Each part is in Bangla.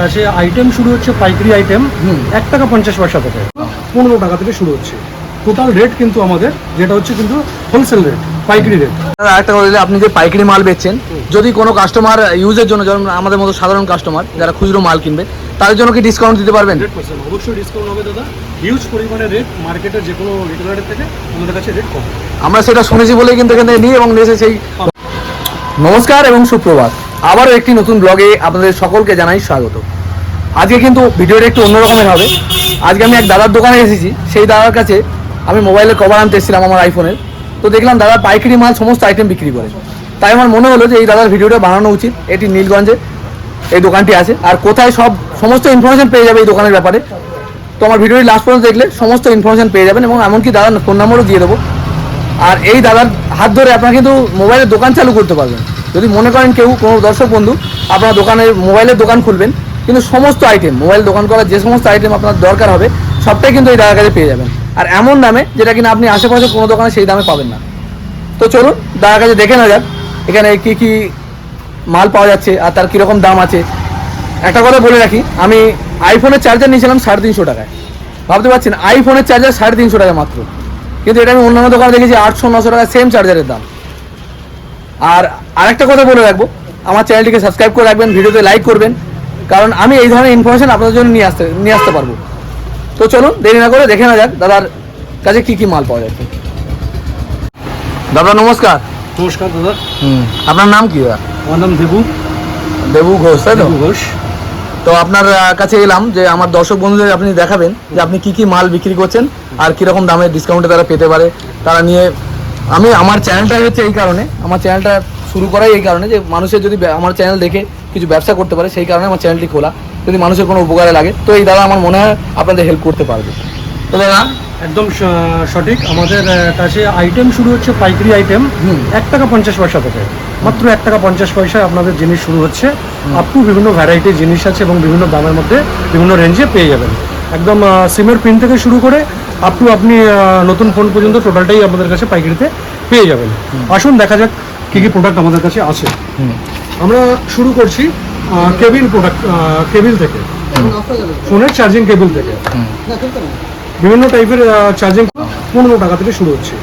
কাছে আইটেম শুরু হচ্ছে পাইকারি আইটেম এক টাকা পঞ্চাশ পয়সা থেকে। পনেরো টাকা থেকে শুরু হচ্ছে। টোটাল রেট কিন্তু আমাদের যেটা হচ্ছে কিন্তু হোলসেল রেট পাইকারি রেট আরেকটা কথা দিলে আপনি যে পাইকারি মাল বেচছেন যদি কোনো কাস্টমার ইউজের জন্য যেমন আমাদের মতো সাধারণ কাস্টমার যারা খুচরো মাল কিনবে তাদের জন্য কি ডিসকাউন্ট দিতে পারবেন? অবশ্যই ডিসকাউন্ট হবে দাদা। হিউজ পরিমাণে রেট মার্কেটের যে কোনো রিটেলারের থেকে আমাদের কাছে রেট কম। আমরা সেটা শুনেছি বলেই কিন্তু এখান থেকে নিই এবং নিয়ে এসে সেই নমস্কার এবং সুপ্রভাত। আবারও একটি নতুন ব্লগে আপনাদের সকলকে জানাই স্বাগত। আজকে কিন্তু ভিডিওটা একটু অন্যরকমের হবে। আজকে আমি এক দাদার দোকানে এসেছি। সেই দাদার কাছে আমি মোবাইলের কভার আনতে এসেছিলাম আমার আইফোনের তো দেখলাম দাদা পাইকারি মাল সমস্ত আইটেম বিক্রি করে। তাই আমার মনে হলো যে এই দাদার ভিডিওটা বানানো উচিত। এটি নীলগঞ্জে এই দোকানটি আছে। আর কোথায় সব সমস্ত ইনফরমেশন পেয়ে যাবে এই দোকানের ব্যাপারে। তো আমার ভিডিওটি লাস্ট পর্যন্ত দেখলে সমস্ত ইনফরমেশন পেয়ে যাবেন এবং এমনকি দাদার ফোন নাম্বারও দিয়ে দেবো। আর এই দাদার হাত ধরে আপনারা কিন্তু মোবাইলের দোকান চালু করতে পারবেন। যদি মনে করেন কেউ, কোনো দর্শক বন্ধু, আপনার দোকানের মোবাইলের দোকান খুলবেন, কিন্তু সমস্ত আইটেম মোবাইল দোকান করার যে সমস্ত আইটেম আপনার দরকার হবে, সবটাই কিন্তু এই দাদার কাছে পেয়ে যাবেন। আর এমন দামে যেটা কিনা আপনি আশেপাশে কোনো দোকানে সেই দামে পাবেন না। তো চলুন, দাদার কাছে দেখে না যাক, এখানে কি কি মাল পাওয়া যাচ্ছে আর তার কীরকম দাম আছে। একটা কথা বলে রাখি, আমি আইফোনের চার্জার নিয়েছিলাম সাড়ে তিনশো টাকায়। ভাবতে পারছেন আইফোনের চার্জার সাড়ে তিনশো টাকা মাত্র। কিন্তু এটা আমি অন্যান্য দোকানে দেখেছি আটশো, নশো টাকা সেম চার্জারের দাম। আর আরেকটা কথা বলে রাখব। আমার চ্যানেলটিকে সাবস্ক্রাইব করে রাখবেন ভিডিওতে লাইক করবেন। কারণ আমি এই ধরনের ইনফরমেশন আপনাদের জন্য নিয়ে আসতে নিয়ে আসতে পারব। তো চলুন দেরি না করে দেখে না যাক দাদার কাছে কি কি মাল পাওয়া যাচ্ছে দাদা নমস্কার। নমস্কার দাদা। হুম আপনার নাম কি দাদা? আমার নাম দেবু। দেবু ঘোষ তাই তো? দেবু ঘোষ। তো আপনার কাছে এলাম যে আমার দর্শক বন্ধুদের আপনি দেখাবেন যে আপনি কি কি মাল বিক্রি করছেন আর কীরকম দামে ডিসকাউন্টে তারা পেতে পারে। তারা নিয়ে আমি আমার চ্যানেলটা হচ্ছে এই কারণে। আমার চ্যানেলটা শুরু করাই এই কারণে যে মানুষের যদি আমার চ্যানেল দেখে কিছু ব্যবসা করতে পারে সেই কারণে আমার চ্যানেলটি খোলা। যদি মানুষের কোনো উপকারে লাগে। তো এই দাদা আমার মনে হয় আপনাদের হেল্প করতে পারবে। তো দাদা একদম সঠিক। আমাদের কাছে আইটেম শুরু হচ্ছে পাইকারি আইটেম। এক টাকা পঞ্চাশ পয়সা থেকে। মাত্র এক টাকা পঞ্চাশ পয়সায় আপনাদের জিনিস শুরু হচ্ছে। আপ বিভিন্ন ভ্যারাইটির জিনিস আছে এবং বিভিন্ন দামের মধ্যে বিভিন্ন রেঞ্জে পেয়ে যাবেন। একদম সিমের পিন থেকে শুরু করে আপ আপনি নতুন ফোন পর্যন্ত টোটালটাই আপনাদের কাছে পাইকারিতে পেয়ে যাবেন। আসুন দেখা যাক কী কী প্রোডাক্ট আমাদের কাছে আছে। আমরা শুরু করছি কেবিল প্রোডাক্ট কেবিল থেকে। ফোনের চার্জিং কেবিল থেকে। বিভিন্ন টাইপের চার্জিং পনেরো টাকা থেকে শুরু হচ্ছে।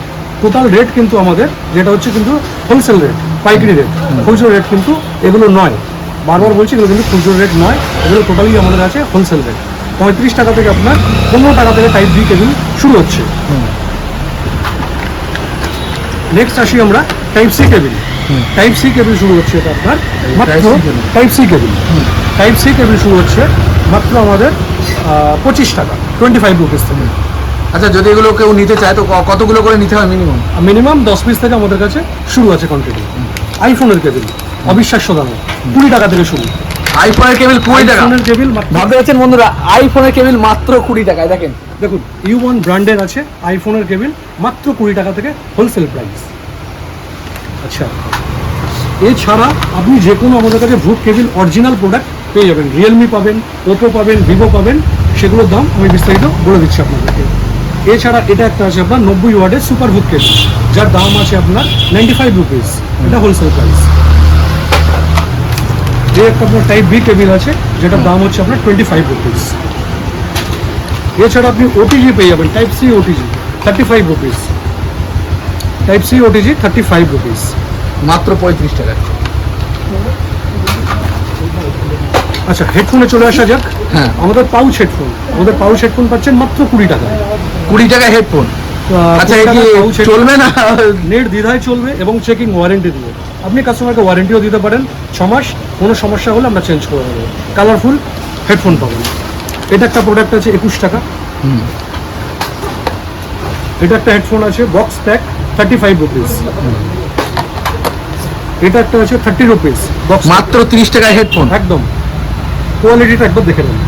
টোটাল রেট কিন্তু আমাদের যেটা হচ্ছে কিন্তু হোলসেল রেট পাইকারি রেট খুচরো রেট কিন্তু এগুলো নয়। বারবার বলছি এগুলো কিন্তু খুচরো রেট নয় এগুলো টোটালি আমাদের আছে হোলসেল রেট পঁয়ত্রিশ টাকা থেকে আপনার পনেরো টাকা থেকে টাইপ বি কেবিল শুরু হচ্ছে। নেক্সট আসি আমরা type C cable type C cable শুরু হচ্ছে এটা আপনার। মাত্র। Type C cable type C cable শুরু হচ্ছে মাত্র আমাদের পঁচিশ টাকা টোয়েন্টি ফাইভ রুপিস থেকে। আচ্ছা যদি এগুলো কেউ নিতে চায় তো কতগুলো করে নিতে হয় মিনিমাম মিনিমাম দশ পিস থেকে আমাদের কাছে শুরু আছে কন্টিনিউ আইফোনের কেবিল অবিশ্বাস্য দামে। কুড়ি টাকা থেকে শুরু। আইফোনের কেবিল কুড়ি টাকা। কেবিল ভাবতে পারছেন বন্ধুরা আইফোনের কেবিল মাত্র কুড়ি টাকায় দেখেন। দেখুন ইউ ওয়ান ব্র্যান্ডের আছে আইফোনের কেবিল মাত্র কুড়ি টাকা থেকে হোলসেল প্রাইস আচ্ছা এছাড়া আপনি যে কোনো আমাদের কাছে ভুক কেবিল অরিজিনাল প্রোডাক্ট পেয়ে যাবেন। রিয়েলমি পাবেন ওপো পাবেন ভিভো পাবেন সেগুলোর দাম আমি বিস্তারিত বলে দিচ্ছি আপনাদেরকে। এছাড়া এটা একটা আছে আপনার নব্বই ওয়ার্ডের সুপার হুক কেবিল যার দাম আছে আপনার নাইনটি ফাইভ রুপিস এটা হোলসেল প্রাইস যে একটা আপনার টাইপ বি কেবিল আছে যেটার দাম হচ্ছে আপনার টোয়েন্টি ফাইভ রুপিস এছাড়া আপনি ওটিজি পেয়ে যাবেন type C OTG thirty five rupees type C OTG thirty five rupees মাত্র পঁয়ত্রিশ টাকা। আচ্ছা হেডফোনে চলে আসা যাক। হ্যাঁ। আমাদের পাউচ হেডফোন আমাদের পাউচ হেডফোন পাচ্ছেন মাত্র কুড়ি টাকা। কুড়ি টাকা হেডফোন আচ্ছা চলবে না? নেট দ্বিধায় চলবে এবং চেকিং ওয়ারেন্টি দিয়ে। আপনি কাস্টমারকে ওয়ারেন্টিও দিতে পারেন। ছ মাস কোনো সমস্যা হলে আমরা চেঞ্জ করে দেবো। কালারফুল হেডফোন পাবেন এটা একটা প্রোডাক্ট আছে একুশ টাকা। এটা একটা হেডফোন আছে box pack thirty five rupees এটা একটা আছে থার্টি রুপিস বক্স মাত্র তিরিশ টাকায় হেডফোন একদম। কোয়ালিটিটা একবার দেখে নেন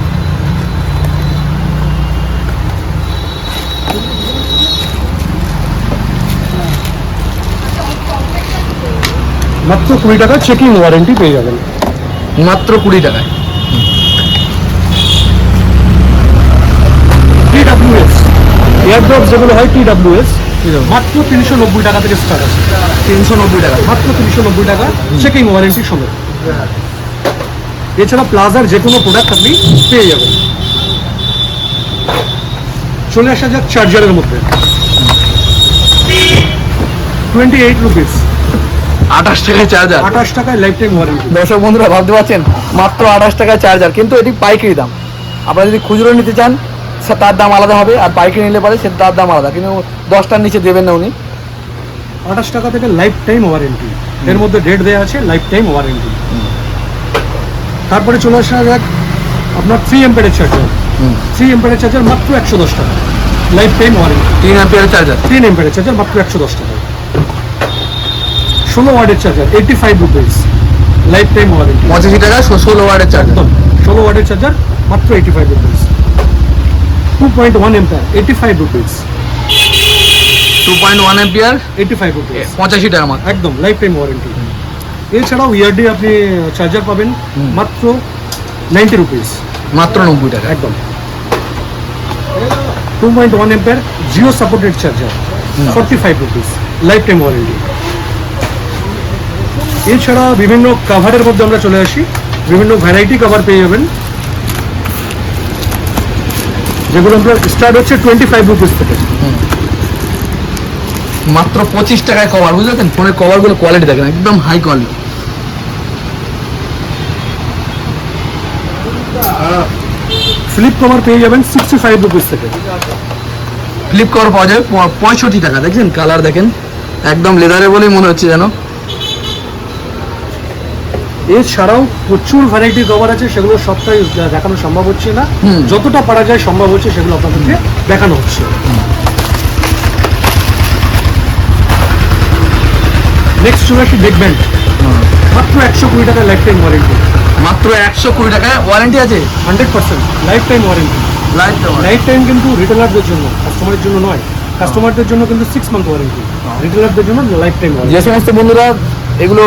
মাত্র কুড়ি টাকা চেকিং ওয়ারেন্টি পেয়ে যাবেন। মাত্র কুড়ি টাকায়। টি ডাব্লিউএস এয়ারড্রপ যেগুলো হয় টি ডাব্লিউএস মাত্র তিনশো নব্বই টাকা থেকে স্টার্ট আছে। তিনশো নব্বই টাকা। মাত্র তিনশো নব্বই টাকা। চেকিং ওয়ারেন্টি সমেত এছাড়া প্লাজার যে কোনো প্রোডাক্ট আপনি পেয়ে যাবেন। চলে আসা যাক চার্জারের মধ্যে। টোয়েন্টি এইট রুপিস আঠাশ টাকায় চার্জার আঠাশ টাকায় লাইফ টাইম ওয়ারেন্টি দর্শক বন্ধুরা ভাবতে পারছেন? মাত্র আঠাশ টাকায় চার্জার কিন্তু এটি পাইকারি দাম। আপনারা যদি খুচরো নিতে চান সে- তার দাম আলাদা হবে আর পাইকারি নিলে পারে সে তার দাম আলাদা। কিন্তু দশটার নিচে দেবেন না উনি। আঠাশ টাকা থেকে লাইফ টাইম ওয়ারেন্টি এর মধ্যে ডেট দেওয়া আছে লাইফ টাইম ওয়ারেন্টি তারপরে চলে আসা যাক আপনার থ্রি এম্পারের চার্জার থ্রি এম্পারের চার্জার মাত্র একশো দশ টাকা। লাইফ টাইম ওয়ারেন্টি তিন অ্যাম্পিয়ার চার্জার তিন এম্পারের চার্জার মাত্র একশো দশ টাকা। ষোলো ওয়ার্ডের charger eighty five rupees lifetime warranty পঁচাশি টাকা ষোলো ওয়ার্ডের চার্জার একদম ষোলো ওয়ার্ডের চার্জার মাত্র eighty five rupees two point one ampere eighty five rupees two point one ampere eighty five rupees পঁচাশি টাকা মাত্র। একদম লাইফ টাইম ওয়ারেন্টি এছাড়াও ইয়ারডি আপনি চার্জার পাবেন মাত্র নাইনটি রুপিস মাত্র নব্বই টাকা। একদম। Two point one ampere Jio supported charger forty five rupees lifetime warranty এছাড়া বিভিন্ন কাভারের মধ্যে আমরা চলে আসি। বিভিন্ন ভ্যারাইটি কাভার পেয়ে যাবেন। যেগুলো আমরা স্টার্ট হচ্ছে টোয়েন্টি ফাইভ রুপিস থেকে মাত্র পঁচিশ টাকায় কভার বুঝলেন ফোনের কভারগুলো কোয়ালিটি দেখেন একদম হাই কোয়ালিটি ফ্লিপ কভার পেয়ে যাবেন সিক্সটি ফাইভ রুপিস থেকে। ফ্লিপ কভার পাওয়া যাবে পঁয়ষট্টি টাকা দেখছেন? কালার দেখেন একদম লেদারে বলেই মনে হচ্ছে যেন। এছাড়াও প্রচুর ভ্যারাইটি কভার আছে সেগুলো সবটাই দেখানো সম্ভব হচ্ছে না। যতটা পারা যায় সম্ভব হচ্ছে সেগুলো আপনাদেরকে দেখানো হচ্ছে। নেক্সট চলে আসি বিগ ব্যান্ড মাত্র একশো কুড়ি টাকা লাইফ টাইম ওয়ারেন্টি মাত্র একশো কুড়ি টাকায় ওয়ারেন্টি আছে? Hundred percent. Lifetime warranty lifetime কিন্তু রিটেলারদের জন্য কাস্টমারের জন্য নয়। কাস্টমারদের জন্য কিন্তু সিক্স মান্থ ওয়ারেন্টি রিটেলারদের জন্য লাইফ টাইম যে সমস্ত বন্ধুরা এগুলো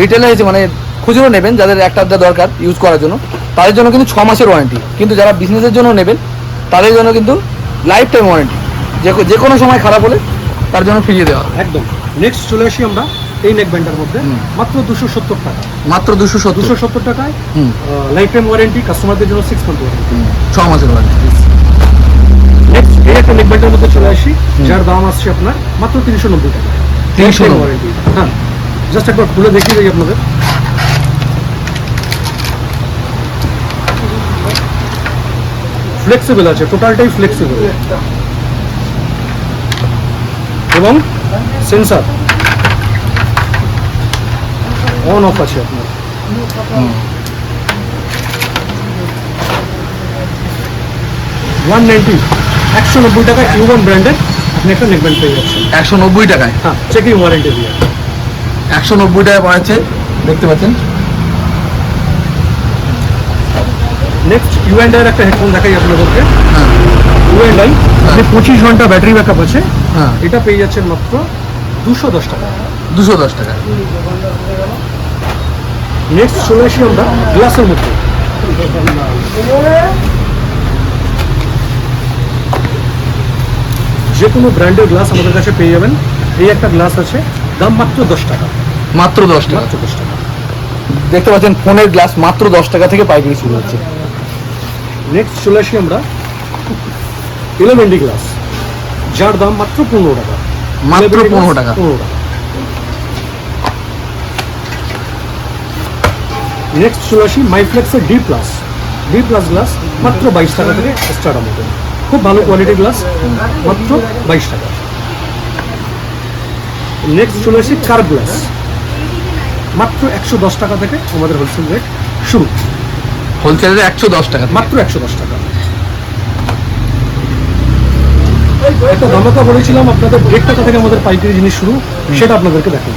রিটেলে মানে খুচরো নেবেন যাদের একটা আধটা দরকার ইউজ করার জন্য তাদের জন্য কিন্তু ছ মাসের ওয়ারেন্টি কিন্তু যারা বিজনেসের জন্য নেবেন তাদের জন্য কিন্তু লাইফ টাইম ওয়ারেন্টি যে যে কোনো সময় খারাপ হলে তার জন্য ফিরিয়ে দেওয়া। একদম। নেক্সট চলে আসি আমরা এই নেক ব্যান্ডের মধ্যে। মাত্র দুশো সত্তর টাকা। মাত্র দুশো সত্তর। দুশো সত্তর টাকায় লাইফ টাইম ওয়ারেন্টি কাস্টমারদের জন্য সিক্স মান্থ ওয়ারেন্টি ছ মাসের ওয়ারেন্টি নেক্সট এই একটা নেক ব্যান্ডের মধ্যে চলে আসি যার দাম আসছে আপনার মাত্র তিনশো নব্বই টাকা। তিনশো ওয়ারেন্টি হ্যাঁ। জাস্ট একবার খুলে দেখিয়ে দিই আপনাদের। ফ্লেক্সিবল আছে টোটালটাই ফ্লেক্সিবল এবং সেন্সার অন অফ আছে আপনার। ওয়ান নাইনটি একশো নব্বই টাকা ইউবন ব্র্যান্ডের আপনি একটা নেক পেয়ে যাচ্ছেন। একশো নব্বই টাকায়? হ্যাঁ চেকিং ওয়ারেন্টি দিয়ে। একশো নব্বই টাকায় পাওয়াচ্ছে দেখতে পাচ্ছেন। নেক্সট ইউ অ্যান্ড একটা হেডফোন দেখাই আপনাদেরকে। হ্যাঁ। ইউ অ্যান্ড আই যে পঁচিশ ঘণ্টা ব্যাটারি ব্যাকআপ আছে হ্যাঁ। এটা পেয়ে যাচ্ছেন মাত্র দুশো দশ টাকা। দুশো দশ টাকা। নেক্সট চলে আসি আমরা গ্লাসের মধ্যে। যে কোনো ব্র্যান্ডের গ্লাস আমাদের কাছে পেয়ে যাবেন। এই একটা গ্লাস আছে দাম মাত্র দশ টাকা। মাত্র দশ টাকা। মাত্র দশ টাকা। দেখতে পাচ্ছেন ফোনের গ্লাস মাত্র দশ টাকা থেকে পাইকারি শুরু হচ্ছে। নেক্সট চলে আসি আমরা ইলেভেন্টি গ্লাস যার দাম মাত্র পনেরো টাকা। মাত্র 11 পনেরো টাকা। পনেরো টাকা। নেক্সট চলে আসি মাইফ্লেক্সের D plus D plus glass মাত্র বাইশ টাকা থেকে স্টার্ট আমাদের খুব ভালো কোয়ালিটির গ্লাস মাত্র বাইশ টাকা। নেক্সট চলে আসি কার গ্লাস মাত্র একশো দশ টাকা থেকে আমাদের হোলসেল রেট শুরু। হোলসেলে একশো দশ টাকা মাত্র একশো দশ টাকা। একটা ধামাকা বলেছিলাম আপনাদের দেড় টাকা থেকে আমাদের পাইকারি জিনিস শুরু সেটা আপনাদেরকে দেখেন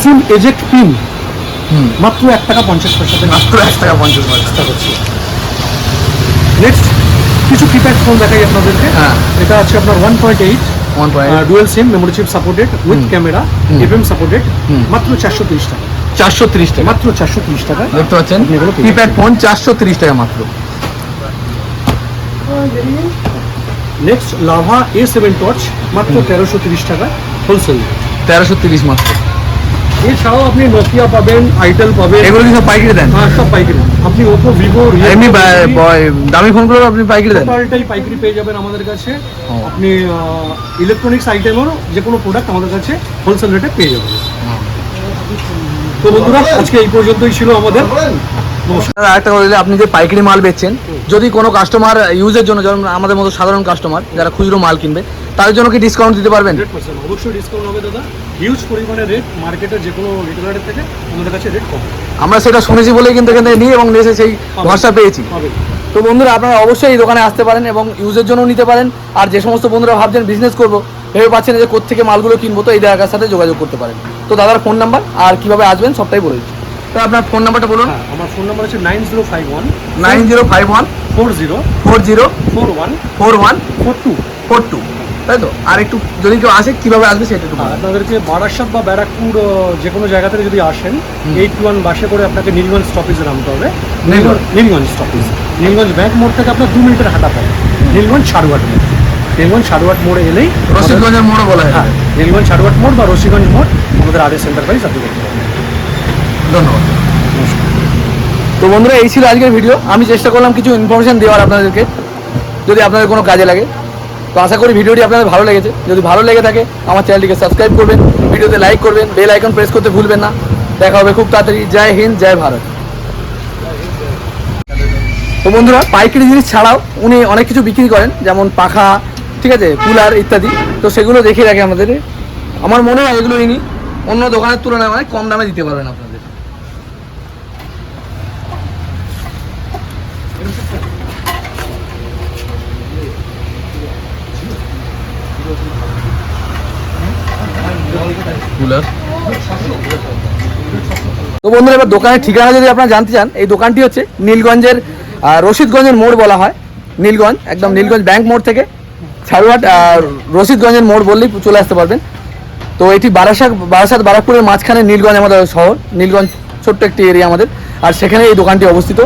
সিম এজেক্ট পিন মাত্র এক টাকা পঞ্চাশ পয়সা থেকে মাত্র এক টাকা পঞ্চাশ পয়সা। নেক্সট কিছু কিপ্যাড ফোন দেখাই আপনাদেরকে। হ্যাঁ। এটা আছে আপনার one point eight one point dual sim memory chip supported with camera. FM supported. মাত্র চারশো তিরিশ টাকা। চারশো তিরিশ টাকা। মাত্র চারশো তিরিশ টাকা। দেখতে পাচ্ছেন? কিপ্যাড ফোন চারশো তিরিশ টাকা মাত্র। Next Lava A seven torch মাত্র তেরোশো তিরিশ টাকা হোলসেল তেরোশো তিরিশ মাত্র। এছাড়াও আপনি নোকিয়া পাবেন আইটেল পাবেন। এগুলো কি সব পাইকারি দেন? হ্যাঁ সব পাইকারি। আপনি ওপো ভিভো এমনি দামি ফোনগুলো আপনি পাইকারি দেন? টোটালটাই পাইকারি পেয়ে যাবেন আমাদের কাছে। আপনি ইলেকট্রনিক্স আইটেমেরও যে কোনো প্রোডাক্ট আমাদের কাছে হোলসেল রেটে পেয়ে যাবেন। তো বন্ধুরা আজকে এই পর্যন্তই ছিল আমাদের। আরেকটা কথা আপনি যে পাইকারি মাল বেচছেন যদি কোনো কাস্টমার ইউজের জন্য যেমন আমাদের মতো সাধারণ কাস্টমার যারা খুচরো মাল কিনবে তাদের জন্য কি ডিসকাউন্ট দিতে পারবেন? হান্ড্রেড পার্সেন্ট অবশ্যই ডিসকাউন্ট হবে দাদা। হিউজ পরিমাণে রেট মার্কেটের যে কোনো রিটেলারের থেকে আমাদের কাছে রেট কম। আমরা সেটা শুনেছি বলেই কিন্তু এখান থেকে নিই এবং নিয়ে এসে সেই ভরসা পেয়েছি। হবে। তো বন্ধুরা আপনারা অবশ্যই এই দোকানে আসতে পারেন এবং ইউজের জন্য নিতে পারেন। আর যে সমস্ত বন্ধুরা ভাবছেন বিজনেস করব ভেবে পাচ্ছেন যে কোথেকে মালগুলো কিনবো তো এই জায়গার সাথে যোগাযোগ করতে পারেন। তো দাদার ফোন নাম্বার আর কীভাবে আসবেন সবটাই বলে দিচ্ছি। তো আপনার ফোন নাম্বারটা বলুন। হ্যাঁ আমার ফোন নাম্বার হচ্ছে nine zero five one nine zero five one four zero four zero four one four one four two four two তাই তো? আর একটু যদি কেউ আসে কীভাবে আসবে সেটা একটু আপনাদেরকে বারাসাত বা ব্যারাকপুর যে কোনো জায়গা থেকে যদি আসেন এইট ওয়ান বাসে করে আপনাকে নীলগঞ্জ স্টপেজে নামতে হবে। নীলগঞ্জ? স্টপেজ নীলগঞ্জ ব্যাংক মোড় থেকে আপনার দু মিনিটের হাঁটা পাবে নীলগঞ্জ সারুয়াট মোড়। নীলগঞ্জ সারুয়াট মোড়ে এলেই রশিদগঞ্জের মোড়ও বলা হয় হ্যাঁ নীলগঞ্জ সারুয়াট মোড় বা রশিগঞ্জ মোড় আমাদের আদেশ এন্টারপ্রাইজ আপনি দেখতে পাবেন। ধন্যবাদ। তো বন্ধুরা এই ছিল আজকের ভিডিও আমি চেষ্টা করলাম কিছু ইনফরমেশন দেওয়ার আপনাদেরকে। যদি আপনাদের কোনো কাজে লাগে। তো আশা করি ভিডিওটি আপনাদের ভালো লেগেছে। যদি ভালো লেগে থাকে, আমার চ্যানেলটিকে সাবস্ক্রাইব করবেন, ভিডিওতে লাইক করবেন, বেল আইকন প্রেস করতে ভুলবেন না। দেখা হবে খুব তাড়াতাড়ি। জয় হিন্দ, জয় ভারত। তো বন্ধুরা, পাইকারি জিনিস ছাড়াও উনি অনেক কিছু বিক্রি করেন, যেমন পাখা, ঠিক আছে, কুলার ইত্যাদি। তো সেগুলো দেখে রাখে আমাদের আমার মনে হয় এগুলো ইনি অন্য দোকানের তুলনায় অনেক কম দামে দিতে পারবেন আপনাদের তো বন্ধুরা, এবার দোকানের ঠিকানা যদি আপনারা জানতে চান, এই দোকানটি হচ্ছে নীলগঞ্জের রশিদগঞ্জের মোড় বলা হয়। নীলগঞ্জ, একদম নীলগঞ্জ ব্যাংক মোড় থেকে, ছাড়ুয়াট রশিদগঞ্জের মোড় বললেই চলে আসতে পারবেন। তো এটি বারাসাত বারাসাত বারাকপুরের মাঝখানে নীলগঞ্জ আমাদের শহর, নীলগঞ্জ ছোট্ট একটি এরিয়া আমাদের। আর সেখানে এই দোকানটি অবস্থিত।